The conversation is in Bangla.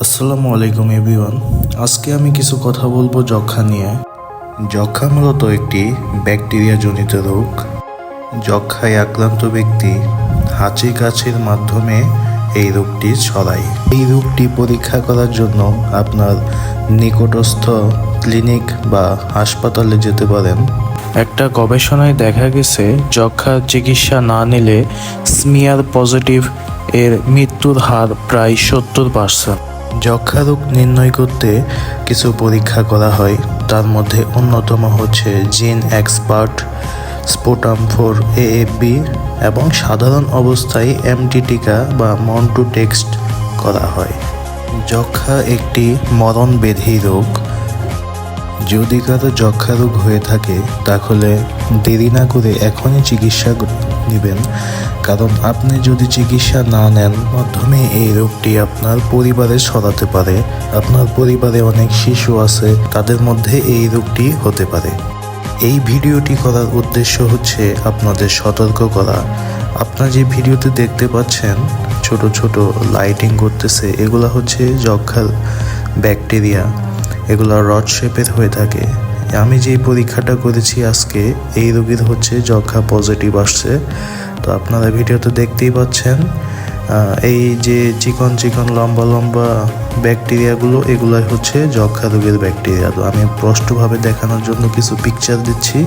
আসসালামু আলাইকুম, এভরিওয়ান। আজকে আমি কিছু কথা বলব যক্ষা নিয়ে। যক্ষা মূলত একটি ব্যাকটেরিয়া জনিত রোগ। যক্ষায় আক্রান্ত ব্যক্তি হাঁচি কাশির মাধ্যমে এই রোগটি ছড়ায়। এই রোগটি পরীক্ষা করার জন্য আপনার নিকটস্থ ক্লিনিক বা হাসপাতালে যেতে পারেন। একটা গবেষণায় দেখা গেছে যক্ষার চিকিৎসা না নিলে স্মিয়ার পজিটিভ এর মৃত্যুর হার প্রায় সত্তর পার্সেন্ট। যক্ষা রোগ নির্ণয় করতে কিছু পরীক্ষা করা হয়। তার মধ্যে অন্যতম হচ্ছে জিন এক্সপার্ট স্পোটাম ফোর এএফবি এবং সাধারণ অবস্থায় এমটি টিকা বা মন্টু টেক্সট করা হয়। যক্ষা একটি মরণ ব্যাধি রোগ। যদি কারও যক্ষা রোগ হয়ে থাকে, তাহলে দেরি না করে এখনই চিকিৎসা নেবেন। কারণ আপনি যদি চিকিৎসা না নেন, মাধ্যমে এই রোগটি আপনার পরিবারে ছড়াতে পারে। আপনার পরিবারে অনেক শিশু আছে, তাদের মধ্যে এই রোগটি হতে পারে। এই ভিডিওটি করার উদ্দেশ্য হচ্ছে আপনাদের সতর্ক করা। আপনারা যে ভিডিওতে দেখতে পাচ্ছেন, ছোট ছোট লাইটিং করতেছে, এগুলা হচ্ছে যক্ষার ব্যাকটেরিয়া। এগুলো রড শেপের হয়ে থাকে। আমি যে পরীক্ষাটা করেছি আজকে, এই রোগীর হচ্ছে যক্ষা পজিটিভ আসছে। তো আপনারা ভিডিওতে দেখতেই পাচ্ছেন। এই যে চিকন চিকন, লম্বা লম্বা ব্যাকটেরিয়াগুলো এগুলাই হচ্ছে যক্ষা রোগের ব্যাকটেরিয়া তো আমি স্পষ্টভাবে দেখানোর জন্য কিছু পিকচার দিচ্ছি।